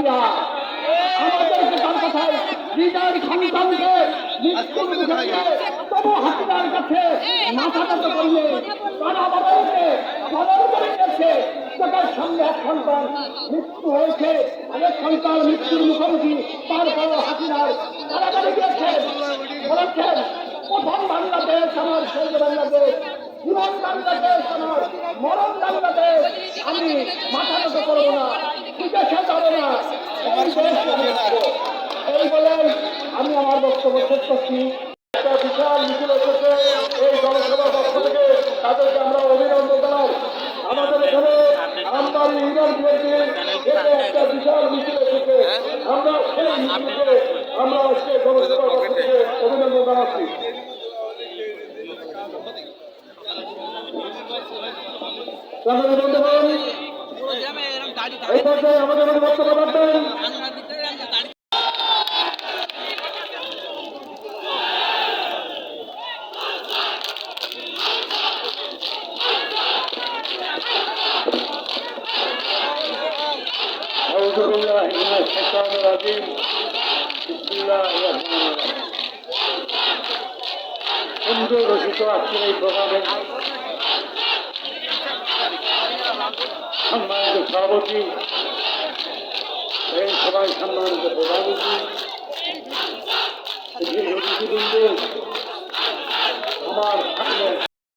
দিয়া আমাদেরকে তার কথায়? হৃদয়ের সন্তানকে তবু হাসিনার কাছে মাথা নত করলে তারা বাবাকে বদল করে দিয়েছে চোখের সামনে এক সন্তান মৃত্যু হয়েছে। আরেক সন্তান মৃত্যুর মুখোমুখি। তারপর হাসিনার কারাগারে গিয়েছে বলেছেন প্রথম বাংলাদেশ আমার সেই বাংলাদেশ জীবন বাংলাদেশ আমার মরণ বাংলাদেশ। আমি মাথা করব না। না। এই দেশ আমি আমার বক্তব্য শেষ করছি। একটা বিশাল মিছিল এসেছে এই জনসভার পক্ষ থেকে। তাদেরকে আমরা অভিনন্দন জানাই। আমাদের এখানে আমদানি ইউনিয়ন বিএনপি থেকে একটা বিশাল মিছিল এসেছে। আমরা সেই মিছিলকে আমরা আজকে জনসভার পক্ষ থেকে অভিনন্দন জানাচ্ছি। বন্ধুগণ এই পর্যায়ে আমাদের মধ্যে বক্তব্য রাখবেন أعوذ بالله من الشيطان الرجيم بسم الله الرحمن الرحيم সুন্দর রচিত আজকের এই প্রোগ্রামে সম্মানিত সভাপতি এই সবাই সম্মানিত প্রধানমন্ত্রী আমার